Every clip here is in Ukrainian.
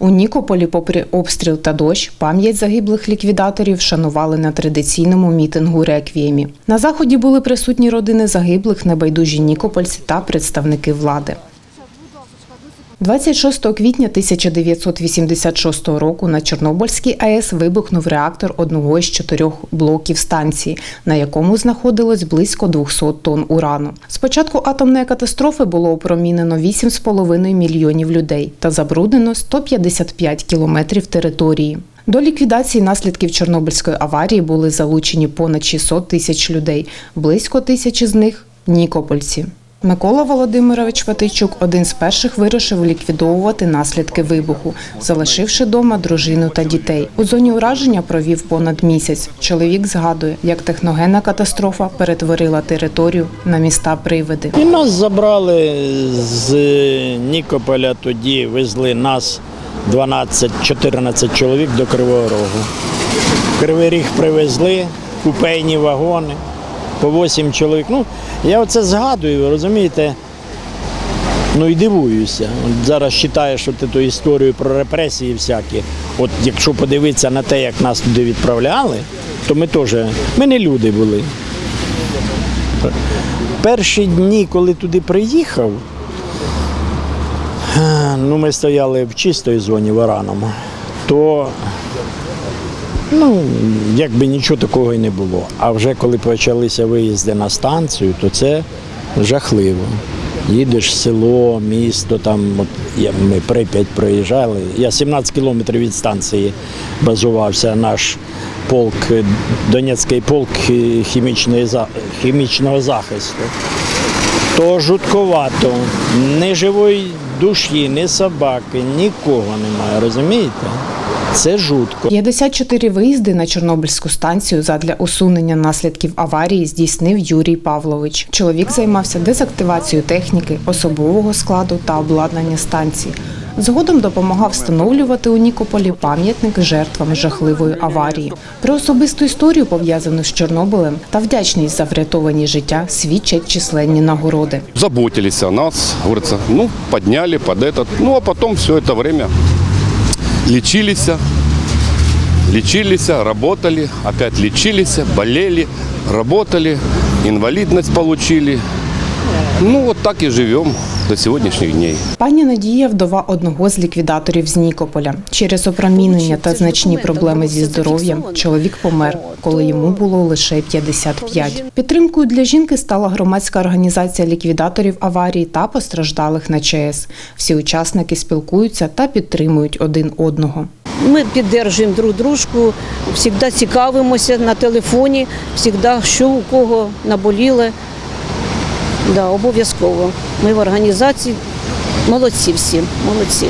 У Нікополі, попри обстріл та дощ, пам'ять загиблих ліквідаторів вшанували на традиційному мітингу реквіємі. На заході були присутні родини загиблих, небайдужі нікопольці та представники влади. 26 квітня 1986 року на Чорнобильській АЕС вибухнув реактор одного із чотирьох блоків станції, на якому знаходилось близько 200 тонн урану. З початку атомної катастрофи було опромінено 8,5 мільйонів людей та забруднено 155 кілометрів території. До ліквідації наслідків Чорнобильської аварії були залучені понад 600 тисяч людей, близько тисячі з них нікопольці. Микола Володимирович Патийчук один з перших вирішив ліквідовувати наслідки вибуху, залишивши дома дружину та дітей. У зоні ураження провів понад місяць. Чоловік згадує, як техногенна катастрофа перетворила територію на міста привиди. І нас забрали з Нікополя тоді, везли нас 12-14 чоловік до Кривого Рогу. Кривий Ріг привезли, купейні вагони, по 8 чоловік. Ну, я оце згадую, розумієте, ну і дивуюся. От зараз читаєш от ту історію про репресії всякі. От якщо подивитися на те, як нас туди відправляли, то ми теж, ми не люди були. Перші дні, коли туди приїхав, ну ми стояли в чистій зоні в Ораному, то ну, якби нічого такого і не було. А вже коли почалися виїзди на станцію, то це жахливо. Їдеш в село, місто, там от я, ми Прип'ять проїжджали. Я 17 кілометрів від станції базувався наш полк, е, Донецький полк хімічного захисту. То жутковато. Ні живої душі, ні собаки, нікого немає, розумієте? Це жутко. 54 виїзди на Чорнобильську станцію задля усунення наслідків аварії здійснив Юрій Павлович. Чоловік займався дезактивацією техніки, особового складу та обладнання станції. Згодом допомагав встановлювати у Нікополі пам'ятник жертвам жахливої аварії. Про особисту історію, пов'язану з Чорнобилем, та вдячність за врятовані життя свідчать численні нагороди. заботились о нас, говорится, ну, подняли под этот. Ну, а потом все это время лечились, лечились, работали, опять лечились, болели, работали, инвалидность получили. Ну, вот так и живем до сегодняшних дней. Пані Надія вдова одного з ліквідаторів з Нікополя. Через опромінення та значні проблеми зі здоров'ям чоловік помер, коли йому було лише 55. Підтримкою для жінки стала громадська організація ліквідаторів аварії та постраждалих на ЧАЕС. Всі учасники спілкуються та підтримують один одного. Ми підтримуємо друг дружку, завжди цікавимося на телефоні, завжди що у кого наболіло. Да, обов'язково. Ми в організації молодці всі, молодці.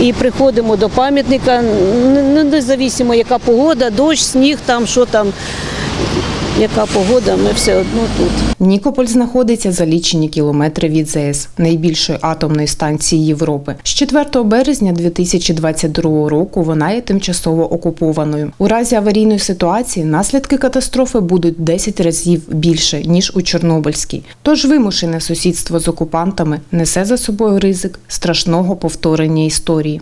І приходимо до пам'ятника, не- не- независимо, яка погода, дощ, сніг, там, що там, яка погода, ми все одно тут. Нікополь знаходиться за лічені кілометри від ЗАЕС, найбільшої атомної станції Європи. З 4 березня 2022 року вона є тимчасово окупованою. У разі аварійної ситуації наслідки катастрофи будуть 10 разів більше ніж у Чорнобильській. Тож вимушене сусідство з окупантами несе за собою ризик страшного повторення історії.